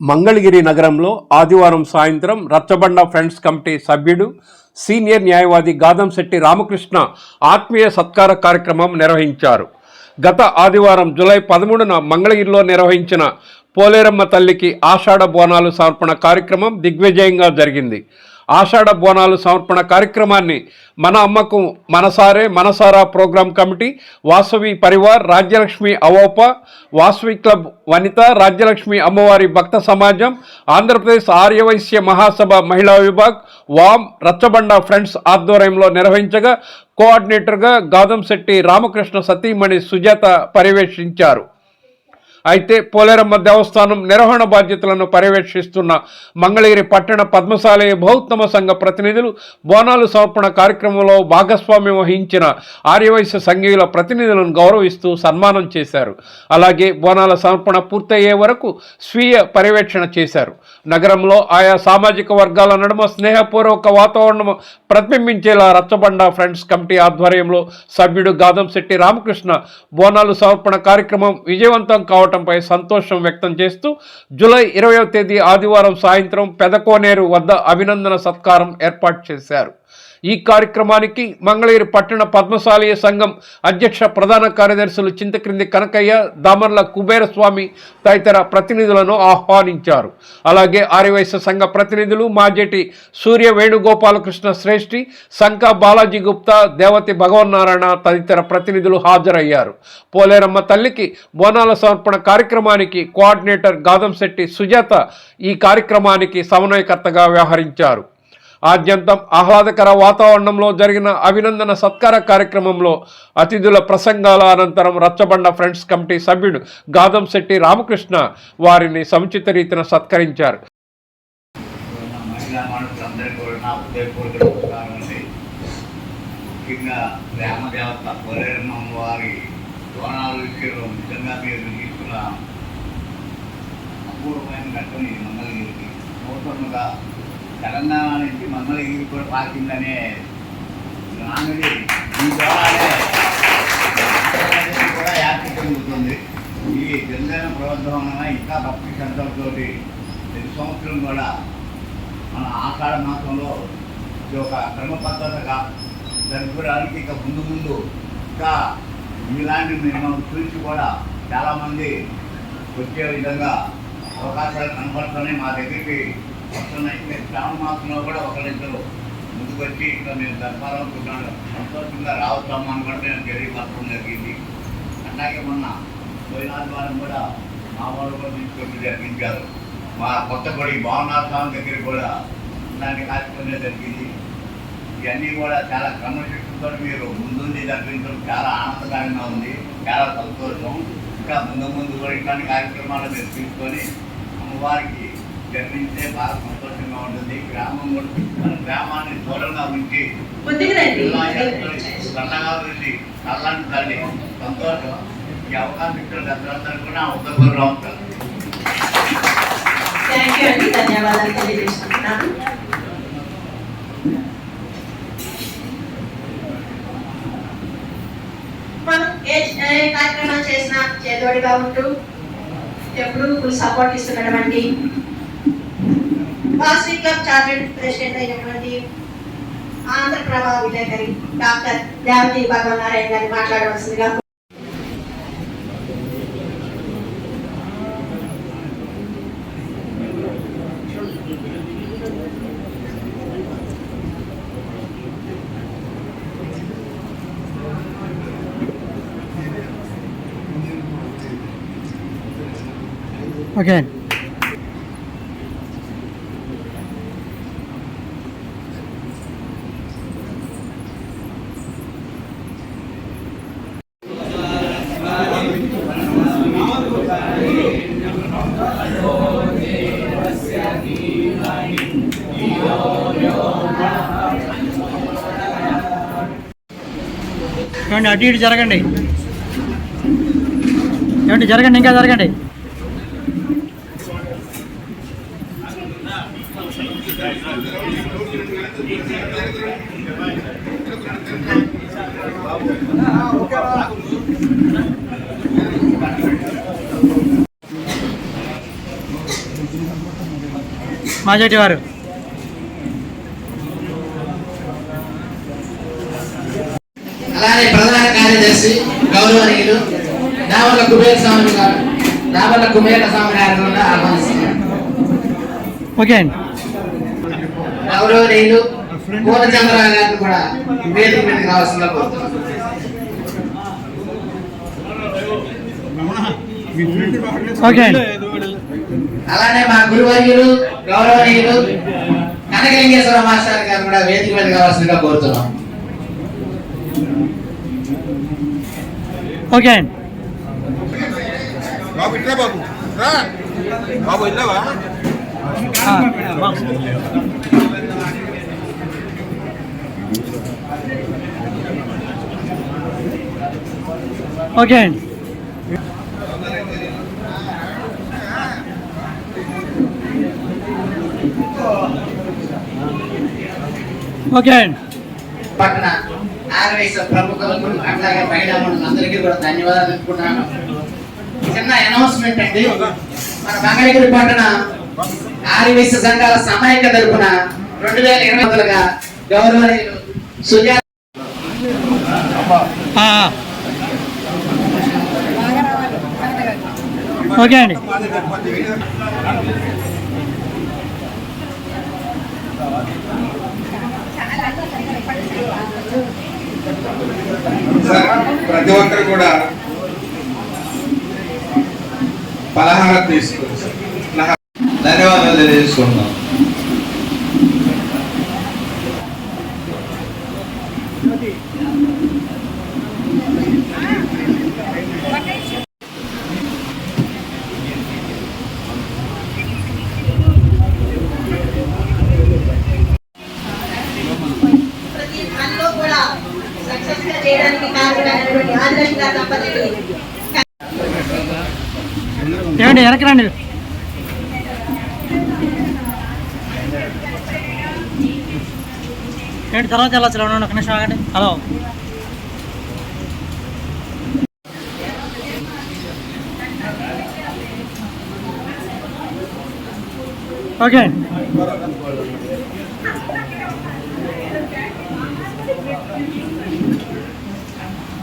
మంగళగిరి నగరంలో ఆదివారం సాయంత్రం రచ్చబండ ఫ్రెండ్స్ కమిటీ సభ్యుడు సీనియర్ న్యాయవాది గాదంశెట్టి రామకృష్ణ ఆత్మీయ సత్కార కార్యక్రమం నిర్వహించారు. గత ఆదివారం జూలై పదమూడున మంగళగిరిలో నిర్వహించిన పోలేరమ్మ తల్లికి ఆషాఢ బోనాలు సమర్పణ కార్యక్రమం దిగ్విజయంగా జరిగింది. ఆషాఢ బోనాలు సమర్పణ కార్యక్రమాన్ని మన అమ్మకు మనసారే మనసారా program committee Vasavi Parivar Rajyalakshmi AVOPA Vasavi club Vanitha Rajyalakshmi అమ్మవారి భక్త సమాజం ఆంధ్రప్రదేశ్ ఆర్యవైశ్య మహాసభ మహిళా విభాగ్ వామ్ రచ్చబండ ఫ్రెండ్స్ ఆధ్వర్యంలో నిర్వహించగా కోఆర్డినేటర్గా గాదంశెట్టి రామకృష్ణ సతీమణి సుజాత పర్యవేక్షించారు. అయితే పోలేరమ్మ దేవస్థానం నిర్వహణ బాధ్యతలను పర్యవేక్షిస్తున్న మంగళగిరి పట్టణ పద్మశాలయ బహుత్తమ సంఘ ప్రతినిధులు బోనాలు సమర్పణ కార్యక్రమంలో భాగస్వామ్యం వహించిన ఆర్యవైశ్య సంఘీయుల ప్రతినిధులను గౌరవిస్తూ సన్మానం చేశారు. అలాగే బోనాల సమర్పణ పూర్తయ్యే వరకు స్వీయ పర్యవేక్షణ చేశారు. నగరంలో ఆయా సామాజిక వర్గాల నడుమ స్నేహపూర్వక వాతావరణం ప్రతిబింబించేలా రచ్చబండ ఫ్రెండ్స్ కమిటీ ఆధ్వర్యంలో సభ్యుడు గాదంశెట్టి రామకృష్ణ బోనాలు సమర్పణ కార్యక్రమం విజయవంతం కావటంపై సంతోషం వ్యక్తం చేస్తూ జూలై ఇరవయో తేదీ ఆదివారం సాయంత్రం పెదకోనేరు వద్ద అభినందన సత్కారం ఏర్పాటు చేశారు. ఈ కార్యక్రమానికి మంగళగిరి పట్టణ పద్మశాలయ సంఘం అధ్యక్ష ప్రధాన కార్యదర్శులు చింతక్రింది కనకయ్య దామర్ల కుబేరస్వామి తదితర ప్రతినిధులను ఆహ్వానించారు. అలాగే ఆర్యవైశ్య సంఘ ప్రతినిధులు మాజేటి సూర్య వేణుగోపాలకృష్ణ శ్రేష్ఠి శంక బాలాజీ గుప్తా దేవతి భగవన్నారాయణ తదితర ప్రతినిధులు హాజరయ్యారు. పోలేరమ్మ తల్లికి బోనాల సమర్పణ కార్యక్రమానికి కోఆర్డినేటర్ గాదంశెట్టి సుజాత ఈ కార్యక్రమానికి సమన్వయకర్తగా వ్యవహరించారు. ఆద్యంతం ఆహ్లాదకర వాతావరణంలో జరిగిన అభినందన సత్కార కార్యక్రమంలో అతిథుల ప్రసంగాల అనంతరం రచ్చబండ ఫ్రెండ్స్ కమిటీ సభ్యుడు గాదం శెట్టి రామకృష్ణ వారిని సముచిత రీతిన సత్కరించారు. ముఖ్యంగా గ్రామ దేవత వారి బోనాల విషయంలో నిజంగా మీరు తీసుకున్న అపూర్వమైన ఘట్టం ఇది మంగళగిరికి నూతనగా తెలంగాణ నుంచి మంగళగిరి కూడా పాకిందనే నాన్నది. ఈ ద్వారానే కూడా యాత్ర చెందుతుంది ఈ జనజన ప్రవర్ధం ఇంకా భక్తి శ్రద్ధలతో ప్రతి సంవత్సరం కూడా మన ఆషాఢ మాసంలో ఇది ఒక క్రమ పద్ధతిగా జరుపుకోవడానికి ఇక ముందు ముందు ఇంకా ఇలాంటి మేము చూసి కూడా చాలామంది వచ్చే విధంగా అవకాశాలు కనపడుతున్నాయి మా దగ్గరికి. వస్తున్నాయి మీరు శ్రావణ మాసంలో కూడా ఒకరిద్దరు ముందుకు వచ్చి ఇంకా మేము జరపాలనుకుంటున్నాను సంతోషంగా రావచ్చాము అని కూడా నేను తెలియపరచడం జరిగింది. అలాగే మొన్న పోయిన ఆదివారం కూడా మా వాళ్ళు కూడా తీసుకొని జరిపించారు. మా కొత్త కొడి భావనాథ స్వామి దగ్గర కూడా ఇలాంటి కార్యక్రమం జరిగింది. ఇవన్నీ కూడా చాలా క్రమశిక్షణతో మీరు ముందుండి జరిపించడం చాలా ఆనందకరంగా ఉంది. చాలా సంతోషం. ఇంకా ముందు ముందు కూడా ఇట్లాంటి కార్యక్రమాలు మీరు తీసుకొని అమ్మవారికి జరిపిస్తే బాగా సంతోషంగా ఉంటుంది. గ్రామం మన గ్రామాన్ని దూరంగా ఉంచి చల్లగా వెళ్ళి చల్లని తల్లి సంతోషం. ఈ అవకాశం ఇచ్చిన కూడా ఉత్తర రావుతారు థ్యాంక్ యూ అండి. ధన్యవాదాలు తెలియజేస్తున్నాను మనం ఏ కార్యక్రమాలు చేసినా చేదోడిగా ఉంటూ ఎప్పుడు సపోర్ట్ ఇస్తున్నటువంటి వాసవి క్లబ్ చార్టెడ్ ప్రెసిడెంట్ అయినటువంటి ఆంధ్రప్రభ విలేకరి డాక్టర్ దేవతి భగవన్ నారాయణ గారిని మాట్లాడవలసిందిగా ఓకే ఏమండి అటు ఇటు జరగండి. ఏమండి జరగండి ఇంకా జరగండి. మాజేటి వారు. అలానే గౌరవనీయులు దావల కుబేర స్వామి గారు దావల కుబేర స్వామి గారు కూడా ఆహ్వానిస్తున్నారు ఓకే అండి. గౌరవనీయులు పూర్ణచంద్రరావు గారిని కూడా వేదిక మీదకి రావాల్సిందిగా కోరుతున్నాను అలానే మా గురువర్యులు గౌరవనీయులు కనకలింగేశ్వర మాస్టర్ గారు కూడా వేదిక మీదకి రావాల్సిందిగా కోరుతున్నాం. ఓకే అండి. బాబు ఇట్లా బాబు. రా. బాబు వెళ్ళావా ఆ, ఓకే అండి. ఓకే అండి. పట్టణ ఆర్వైస్ ప్రముఖులకు అట్లాగే మహిళామణులు అందరికీ కూడా ధన్యవాదాలు తెలుపుకుంటున్నాను. చిన్న అనౌన్స్మెంట్ అండి. మన మంగళగిరి పట్టణ ఆర్వైస్ సంఘాల సమాయక తరపున రెండు వేల ఇరవై వందలుగా గౌరవనీయులు సుజాత. ఓకే అండి. ప్రతి ఒక్కరు కూడా పలహారం తీసుకోండి ధన్యవాదాలు తెలియజేసుకుంటున్నాం సక్సెస్ కారణమైనటువంటి గారి ఏమండి వెనక్కి ఏంటి తర్వాత వెళ్ళచ్చు ఉండండి ఒక నిమిషం ఆగండి. హలో. ఓకే.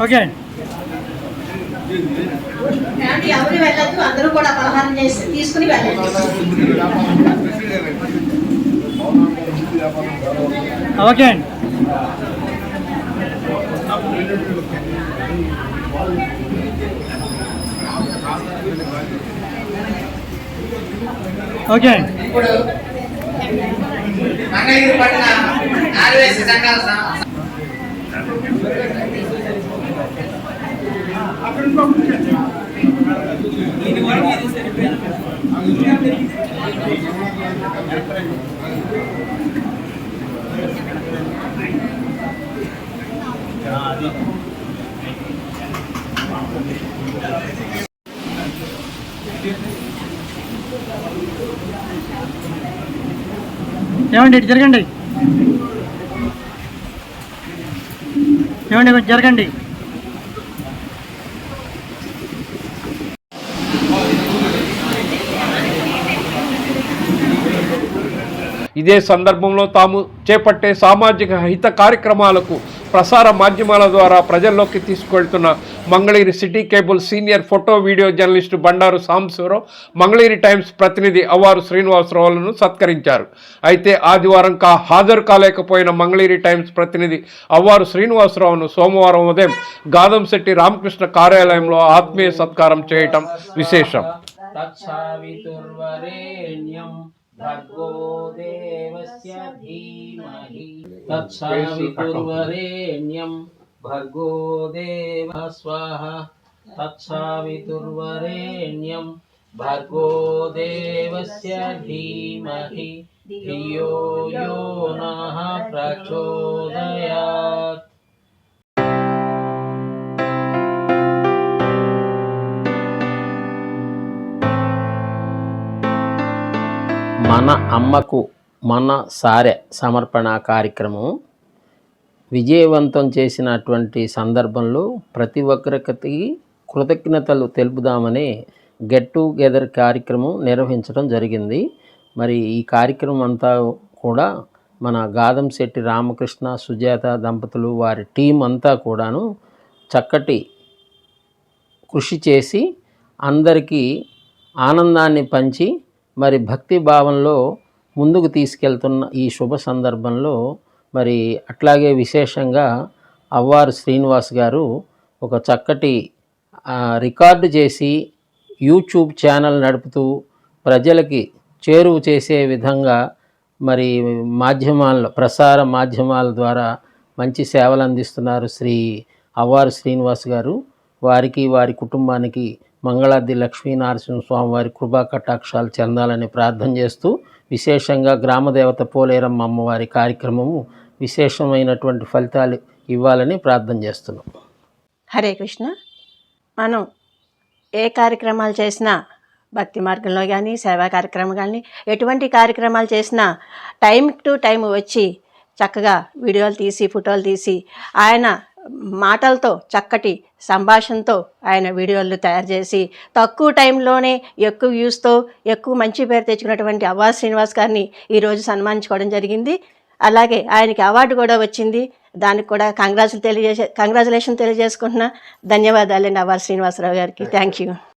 ఓకే. ఎవరు వెళ్ళొద్దు అందరూ కూడా పలహారం చేసి తీసుకుని వెళ్ళండి. ఓకే. అండి ఓకే. అండి ఇప్పుడు మంగళగిరి పట్టణ ఆర్వైస్ సంఘాల ఏమండి ఇటు జరగండి. ఏమండి జరగండి. ఇదే సందర్భంలో తాము చేపట్టే సామాజిక హిత కార్యక్రమాలకు ప్రసార మాధ్యమాల ద్వారా ప్రజల్లోకి తీసుకెళ్తున్న Mangalagiri city cable senior photo video journalist Bandaru Sambasivarao Mangalagiri times ప్రతినిధి అవ్వారు శ్రీనివాసరావులను సత్కరించారు. అయితే ఆదివారం కా హాజరు కాలేకపోయిన మంగళగిరి టైమ్స్ ప్రతినిధి అవ్వారు శ్రీనివాసరావును సోమవారం ఉదయం గాదంశెట్టి రామకృష్ణ కార్యాలయంలో ఆత్మీయ సత్కారం చేయటం విశేషం. भर्गो देवस्य धीमहि। तत्सावितुर्वरेण्यं भर्गो देवः स्वाहा। तत्सावितुर्वरेण्यं भर्गो देवस्य धीमहि। धियो यो नः प्रचोदयात्। మన అమ్మకు మన సారె సమర్పణ కార్యక్రమం. విజయవంతం చేసినటువంటి సందర్భంలో ప్రతి ఒక్కరికి కృతజ్ఞతలు తెలుపుదామని గెట్ టుగెదర్ కార్యక్రమం నిర్వహించడం జరిగింది. మరి ఈ కార్యక్రమం అంతా కూడా మన గాదం శెట్టి రామకృష్ణ సుజాత దంపతులు వారి టీం అంతా కూడాను చక్కటి కృషి చేసి అందరికీ ఆనందాన్ని పంచి మరి భక్తి భావంలో ముందుకు తీసుకెళ్తున్న ఈ శుభ సందర్భంలో మరి అట్లాగే విశేషంగా అవ్వారు శ్రీనివాస్ గారు ఒక చక్కటి రికార్డు చేసి యూట్యూబ్ ఛానల్ నడుపుతూ ప్రజలకి చేరువు చేసే విధంగా మరి మాధ్యమాల్లో ప్రసార మాధ్యమాల ద్వారా మంచి సేవలు అందిస్తున్నారు శ్రీ అవ్వారు శ్రీనివాస్ గారు. వారికి వారి కుటుంబానికి మంగళాది లక్ష్మీనరసింహ స్వామి వారి కృపా కటాక్షాలు చెందాలని ప్రార్థన చేస్తూ విశేషంగా గ్రామదేవత పోలేరమ్మ అమ్మవారి కార్యక్రమము విశేషమైనటువంటి ఫలితాలు ఇవ్వాలని ప్రార్థన చేస్తున్నాం. హరే కృష్ణ. మనం ఏ కార్యక్రమాలు చేసినా భక్తి మార్గంలో కానీ సేవా కార్యక్రమం కానీ ఎటువంటి కార్యక్రమాలు చేసినా టైం టు టైం వచ్చి చక్కగా వీడియోలు తీసి ఫోటోలు తీసి ఆయన మాటలతో చక్కటి సంభాషణతో ఆయన వీడియోలు తయారు చేసి తక్కువ టైంలోనే ఎక్కువ వ్యూస్తో ఎక్కువ మంచి పేరు తెచ్చుకున్నటువంటి అవ్వా శ్రీనివాస్ గారిని ఈరోజు సన్మానించుకోవడం జరిగింది. అలాగే ఆయనకి అవార్డు కూడా వచ్చింది. దానికి కూడా కంగ్రాచులు తెలియజేసే కంగ్రాచులేషన్ తెలియజేసుకుంటున్నా. ధన్యవాదాలండి అవ్వారు శ్రీనివాసరావు గారికి. Thank you